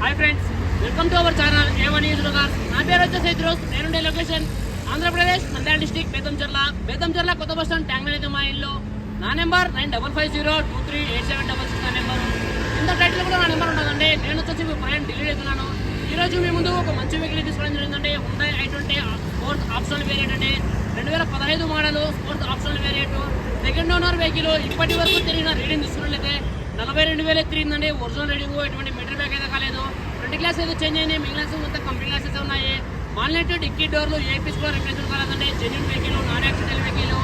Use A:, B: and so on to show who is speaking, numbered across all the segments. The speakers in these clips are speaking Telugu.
A: Hi friends welcome to our channel A1 is నా పేరు వచ్చేసి ఇద్రోస్ నేనుండే లొకేషన్ ఆంధ్రప్రదేశ్ నంద్యాల డిస్టిక్ బేతంచెర్ల జిల్లా. కొత్త బస్ స్టాండ్ ట్యాంక్ అయితే మా ఇల్లు. నా number nine double five zero two three eight seven double six నా నెంబర్. ఇంత టైటిల్ కూడా నా నెంబర్ ఉంటుందండి నేను వచ్చేసి మీ ప్రయాణం డిలీట్ అవుతున్నాను ఈరోజు మీ ముందు ఒక మంచి వెహికల్ తీసుకోవడం జరిగిందంటే హుండై ఐటువంటి ఫోర్త్ ఆప్షన్ వేరియట్ అంటే రెండు వేల పదహైదు model fourth option variant second owner vehicle ఇప్పటి వరకు తిరిగిన రీడింగ్ తీసుకున్నట్లయితే నలభై రెండు వేలు తిరిగిందండి ఒరిజినల్ రీడింగ్ ఎటువంటి మీటర్ బ్యాగ్ అయితే కాలేదు. ఫ్రంట్ గ్లాస్ అయితే చేంజ్ అయినాయి. మిగిలిన గ్లాస్ మొత్తం కంపెనీ గ్లాసెస్ ఉన్నాయి? మాల్నెట్ డిక్కీ డోర్లు ఏపీస్ కూడా రిప్లేస్ కాలేదండి. Genuine vehicle non accident vehicle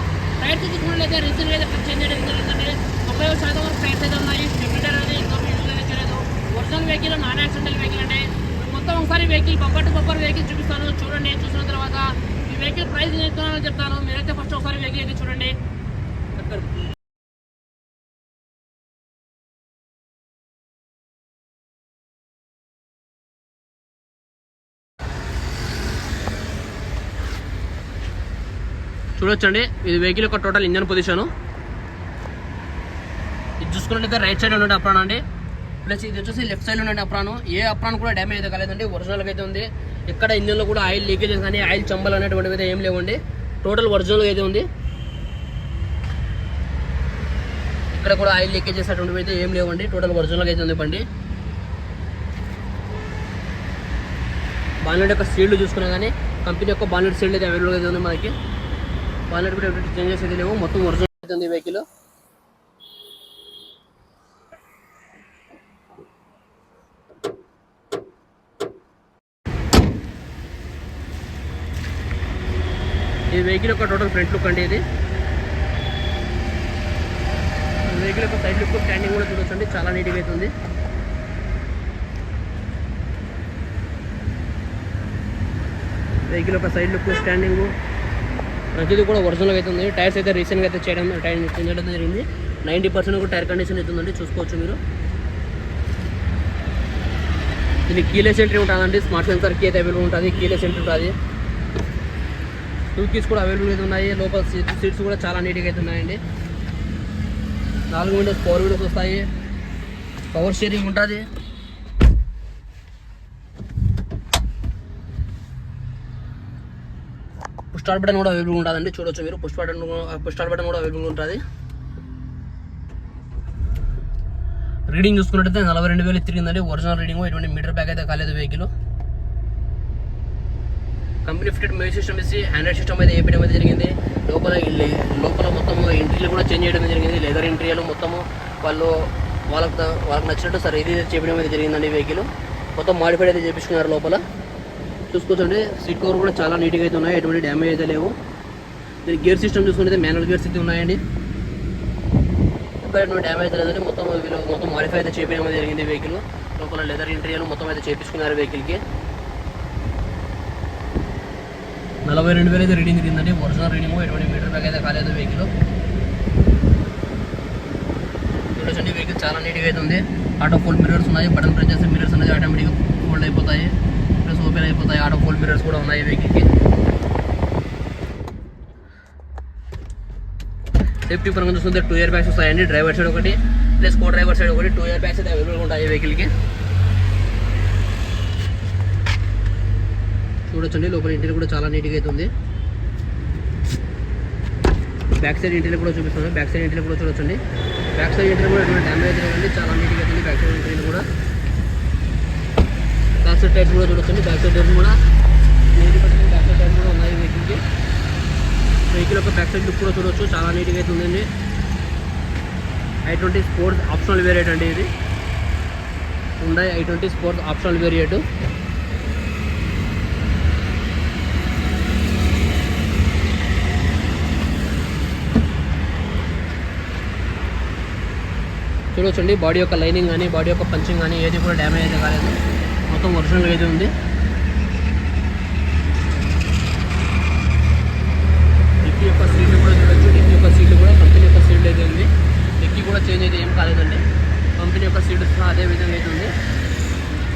A: tyres చూసుకున్నట్లయితే రీసెంట్ అయితే చేంజ్ చేయడం జరిగిందండి తొంభై శాతం వరకు టైర్స్ అయితే ఉన్నాయి. స్టెబిలిటర్ అనేది ఇంకా యూజ్ అయితే చేయలేదు original vehicle non accidental vehicle అంటే మొత్తం ఒకసారి vehicle bumper to bumper vehicle చూపిస్తాను. చూడండి చూసిన తర్వాత ఈ వెహికల్ ప్రైస్ నేను చెప్తాను? మీరైతే ఫస్ట్ ఒకసారి వెహికల్ అయితే చూడండి. చూడొచ్చండి. ఇది వెహికల్ యొక్క టోటల్ ఇంజన్ పొజిషన్ ఇది చూసుకున్నట్లయితే రైట్ సైడ్ ఉండే అప్రాన్ అండి. ప్లస్ ఇది వచ్చేసి లెఫ్ట్ సైడ్ ఉండే అప్రాన్ ఏ అప్రాన్ కూడా డ్యామేజ్ అయితే కాలేదండి. ఒరిజినల్గా అయితే ఉంది. ఇక్కడ ఇంజన్లో కూడా ఆయిల్ లీకేజెస్ కానీ ఆయిల్ చంబలు అనేటువంటివి అయితే ఏం లేవండి. టోటల్ ఒరిజినల్గా అయితే ఉంది. ఇక్కడ కూడా ఆయిల్ లీకేజెస్ అటువంటివి అయితే ఏం లేవండి. టోటల్ ఒరిజినల్గా అయితే ఉంది బండి. బాన్లెట్ యొక్క సీల్డ్ చూసుకున్నా కానీ కంపెనీ యొక్క బాన్లెట్ సీల్డ్ అయితే అవైలబుల్ అయితే ఉంది మనకి. బాలెట్ కూడా ఎటువంటి చేంజెస్ అయితే లేవు. మొత్తం ఒరిజినల్ అవుతుంది వెహికల్ ఈ వెహికల్ యొక్క టోటల్ ఫ్రంట్ లుక్ అండి ఇది. వెహికల్ యొక్క సైడ్ లుక్ స్టాండింగ్ కూడా చూడొచ్చండి. చాలా నీట్గా అవుతుంది వెహికల్ యొక్క సైడ్ లుక్ స్టాండింగ్ ప్రతిదీ కూడా ఒరిజినల్గా అయితే ఉంది. టైర్స్ అయితే రీసెంట్గా అయితే చేయడం టైర్ చేయడం జరిగింది. నైంటీ పర్సెంట్ కూడా టైర్ కండిషన్ అయితే ఉందండి. చూసుకోవచ్చు మీరు. ఇది కీలెస్ ఎంట్రీ ఉంటుందండి. స్మార్ట్ సెన్సర్ కీ అయితే అవైలబుల్ ఉంటుంది. కీలెస్ ఎంట్రీ ఉంటుంది. టూ కీస్ కూడా అవైలబుల్ అయితే ఉన్నాయి. లోపల సీట్స్ కూడా చాలా నీట్గా అయితే ఉన్నాయండి. నాలుగు విండోస్ ఫోర్ విండోస్ వస్తాయి. పవర్ షేరింగ్ ఉంటుంది. స్టార్ట్ బటన్ కూడా అవైలబుల్ ఉంటుందండి చూడొచ్చు మీరు. Push button push start button కూడా అవైలబుల్ ఉంటుంది. రీడింగ్ చూసుకున్నట్టయితే నలభై రెండు వేలు తిరిగిందండి ఒరిజినల్ రీడింగ్ ఎటువంటి మీటర్ బ్యాగ్ అయితే కాలేదు vehicle company fitted music system ఇచ్చి ఆండ్రాయిడ్ సిస్టమ్ అయితే వేయడం అయితే జరిగింది. లోపల లోపల మొత్తం ఎంట్రీలు కూడా చేంజ్ చేయడం జరిగింది. లెదర్ ఎంట్రీలు మొత్తము వాళ్ళు వాళ్ళకి వాళ్ళకి నచ్చినట్టు సరే ఇది చేయడం అయితే జరిగిందండి వెహికల్ మొత్తం మాడిఫైడ్ అయితే చేపించుకున్నారు లోపల. చూసుకోవచ్చండి సీట్ కవర్ కూడా చాలా నీట్గా అయితే ఉన్నాయి. ఎటువంటి డ్యామేజ్ అయితే లేవు. దీని గేర్ సిస్టమ్ చూసుకుంటే మాన్యువల్ గేర్స్ అయితే ఉన్నాయండి. ఎక్కడ ఎటువంటి డ్యామేజ్ లేదండి మొత్తం వీళ్ళు మొత్తం మాడిఫై అయితే చేయడం జరిగింది వెహికల్ లోపల లెదర్ ఇంటీరియర్ మొత్తం అయితే చేపించుకున్నారు వెహికల్కి నలభై రెండు వేలు అయితే రీడింగ్ తిరిగిందండి ఒరిజినల్ రీడింగ్ ఎటువంటి మీటర్ బ్యాగ్ అయితే కాలేదు వెహికల్ చూడండి వెహికల్ చాలా నీట్గా అయితే ఉంది. ఆటో ఫోల్డ్ మిరర్స్ ఉన్నాయి బటన్ ప్రెస్ చేస్తే మిరర్స్ అనేది ఆటోమేటిక్గా ఫోల్డ్ అయిపోతాయి. ఓపెన్ అయిపోతాయి. ఆడ ఫోల్డ్ మిరర్స్ కూడా ఉన్నాయి వెహికల్కి. సేఫ్టీ పరంగా చూస్తుంటే టూ ఇయర్ బ్యాగ్స్ వస్తాయండి. డ్రైవర్ సైడ్ ఒకటి ప్లస్ కో డ్రైవర్ సైడ్ ఒకటి టూ ఇయర్ బ్యాగ్స్ అయితే అవైలబుల్గా ఉంటాయి వెహికల్కి. చూడొచ్చండి. లోపల ఇంటీరియర్ కూడా చాలా నీట్గా అయితే ఉంది. బ్యాక్ సైడ్ ఇంటీరియర్ కూడా చూపిస్తాను బ్యాక్ సైడ్ ఇంటీరియర్ కూడా చూడొచ్చండి. బ్యాక్ సైడ్ ఇంటీరియర్ కూడా ఎటువంటి డ్యామేజ్ లేదండి. చాలా నీట్గా అయితే బ్యాక్ సైడ్ ఇంటీరియర్ కూడా. సైడ్ టైర్ కూడా చూడొచ్చండి. బ్యాక్ సైడ్ టైర్ కూడా neat percent back side tyre కూడా ఉన్నాయి వెహికల్కి వెహికల్ యొక్క బ్యాక్ సైడ్ లుక్ కూడా చూడొచ్చు. చాలా నీట్గా అయితే ఉందండి. I twenty sports optional variant అండి ఇది. ఉండే I twenty sports optional variant చూడొచ్చండి. బాడీ యొక్క లైనింగ్ కానీ బాడీ యొక్క పంచింగ్ కానీ ఏది కూడా డ్యామేజ్ అయితే కాలేదు. మొత్తం ఒరిజినల్గా అయితే ఉంది. డిక్కీ యొక్క సీట్లు కూడా చూడొచ్చు. డిక్కీ యొక్క సీట్లు కూడా కంపెనీ యొక్క సీట్లు అయితే ఉంది. డిక్కీ కూడా చేంజ్ అయితే ఏం కాలేదండి. కంపెనీ యొక్క సీట్ అదే విధంగా అయితే ఉంది.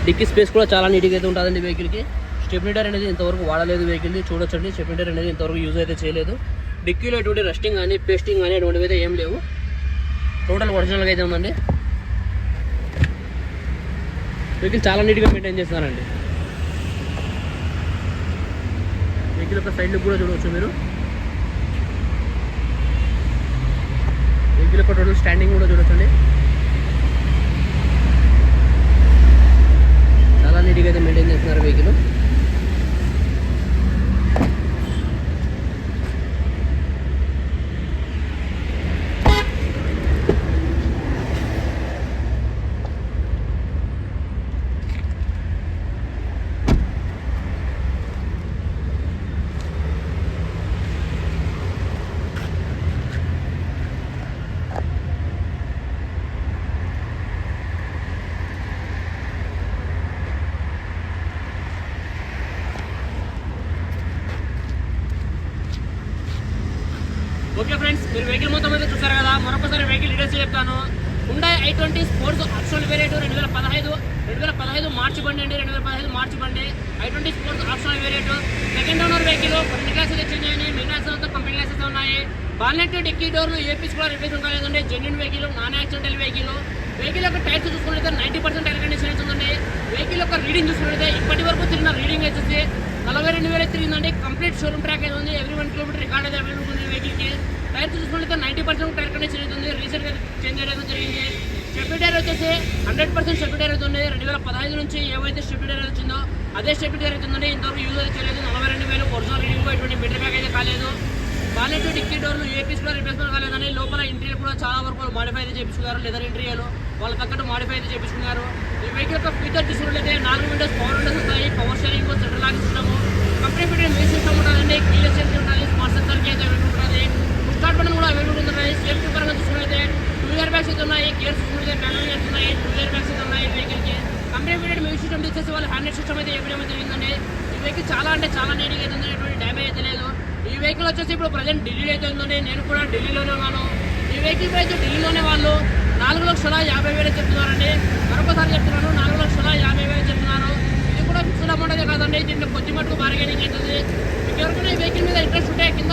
A: డిక్కీ స్పేస్ కూడా చాలా నీట్గా అయితే ఉంటుందండి వెహికల్కి స్టెప్నీటర్ అనేది ఇంతవరకు వాడలేదు వెహికల్ని చూడొచ్చండి. స్టెప్నీటర్ అనేది ఇంతవరకు యూజ్ అయితే చేయలేదు. డిక్కీలో ఎటువంటి రస్టింగ్ కానీ పేస్టింగ్ కానీ అటువంటివి అయితే ఏం లేవు. టోటల్ ఒరిజినల్గా అయితే ఉందండి. వెహికల్ చాలా నీట్గా మెయింటైన్ చేస్తున్నారండి. వెహికల్ యొక్క సైడ్ లుక్ కూడా చూడవచ్చు మీరు. వెహికల్ యొక్క టోటల్ స్టాండింగ్ కూడా చూడొచ్చండి చాలా నీట్గా అయితే మెయింటైన్ చేస్తున్నారు వెహికల్ ఓకే ఫ్రెండ్స్ మీరు వెహికల్ మొత్తం అయితే చూసారు కదా. మరొకసారి వెహికల్ డీటెయిల్స్ చెప్తాను. Hyundai I twenty sports optional variant రెండు వేల పదహైదు రెండు వేల పదహైదు మార్చి బండి అండి రెండు వేల పదహైదు మార్చి బండి. I twenty sports optional variant second owner vehicle రెండు గ్లాసెస్ వచ్చింది మిగతా గ్లాసెస్ అంతా కంపెనీ గ్లాసెస్ ఉన్నాయి. బాలెట్ డిక్కీ డోర్లు ఏపీస్ కూడా రిపేర్ కాలేదండి genuine vehicle non accidental vehicle vehicle యొక్క టైర్స్ చూసుకున్నట్లయితే నైంటీ పర్సెంట్ ఎయిర్ కండిషన్ అవుతుందండి వెహికల్ యొక్క రీడింగ్ చూసుకున్నట్లయితే ఇప్పటి వరకు తిరిగిన రీడింగ్ వచ్చేసి నలభై రెండు వేలు తిరిగిందండి కంప్లీట్ షోరూమ్ ట్రాక్ అయితే ఉంది. ఎవ్రీ వన్ కిలోమీటర్ రికార్డ్ అయితే అవైలబుల్ ఉంది. వెహికల్కి టైర్ చూసుకుంటే నైంటీ పర్సెంట్ టైర్ కండిషన్ అవుతుంది రీసెంట్గా చేంజ్ చేయడం జరిగింది. స్టెప్ టైర్ వచ్చేసి హండ్రెడ్ పర్సెంట్ స్టెప్ టైర్ అవుతుంది రెండు వేల పదహైదు నుంచి ఏవైతే స్టెప్ టైర్ వచ్చిందో అదే స్టెప్ టైర్ అవుతుందండి ఇంతవరకు యూజ్ అయితే చేయలేదు. నలభై రెండు వేలు ఒరిజినల్ రీడింగ్ ఎటువంటి బెటర్ బ్యాగ్ అయితే కాలేదు. బాలెట్ డిక్కీ డోర్లు ఏపీస్ కూడా రిప్లేస్మెంట్ కాలేదని లోపల ఇంటీరియర్ కూడా చాలా వరకు మాడిఫై అయితే చేపించుకున్నారు. లెదర్ ఇంటీరియర్ వాళ్ళ తగ్గట్టు మాడిఫై అయితే చేపించుకున్నారు. ఈ వెహికల్ యొక్క ఫీచర్ చూసుకున్నట్లయితే నాలుగు విండోస్ పవర్ విండోస్ వస్తాయి. పవర్ షేరింగ్ సెంటర్ లాగా సిస్టమ్ కంపెనీ పెట్టిన మ్యూజిక్ సిస్టమ్ ఉంటుందండి కీలెస్ సెన్సర్ ఉంటుంది స్మార్ట్ సెన్సర్కి అయితే అవైలబుల్ ఉంటుంది స్టార్ట్ బటన్ కూడా అవైలబుల్ ఉంటుంది సేఫ్టీ పరంగా చూసుకున్నట్లయితే టూ ఇయర్ బ్యాగ్స్ అయితే ఉన్నాయి గేర్స్ చూసుకుంటే బ్యాటరీ గేర్స్ ఉన్నాయి టూ ఇయర్ బ్యాగ్స్ అయితే ఉన్నాయి వెహికల్కి కంపెనీ ఫిటెడ్ మ్యూజిక్ సిస్టమ్ తీసేసి వాళ్ళు హ్యాండ్ సిస్టమ్ అయితే వేయడం జరిగిందండి ఈ వెహికల్ చాలా అంటే చాలా నీట్గా అయితే ఉంది ఎటువంటి డ్యామేజ్ అయితే లేదు ఈ వెహికల్ వచ్చేసి ఢిల్లీలో అయితే ఉందండి నేను కూడా ఢిల్లీలోనే ఉన్నాను. ఈ వెహికల్ ప్రైస్ ఢిల్లీలోనే వాళ్ళు నాలుగు లక్షల యాభై వేలు చెప్తున్నారండి. మరొకసారి చెప్తున్నాను నాలుగు లక్షల యాభై వేలు చెప్తున్నారు ఇది కూడా ఫిక్స్డ్ అమౌంట్ అయితే కాదండి దీంట్లో కొద్ది మటుకు బార్గెనింగ్ అవుతుంది. మీకు ఎవరికైనా ఈ వెహికల్ మీద ఇంట్రెస్ట్ ఉంటే కింద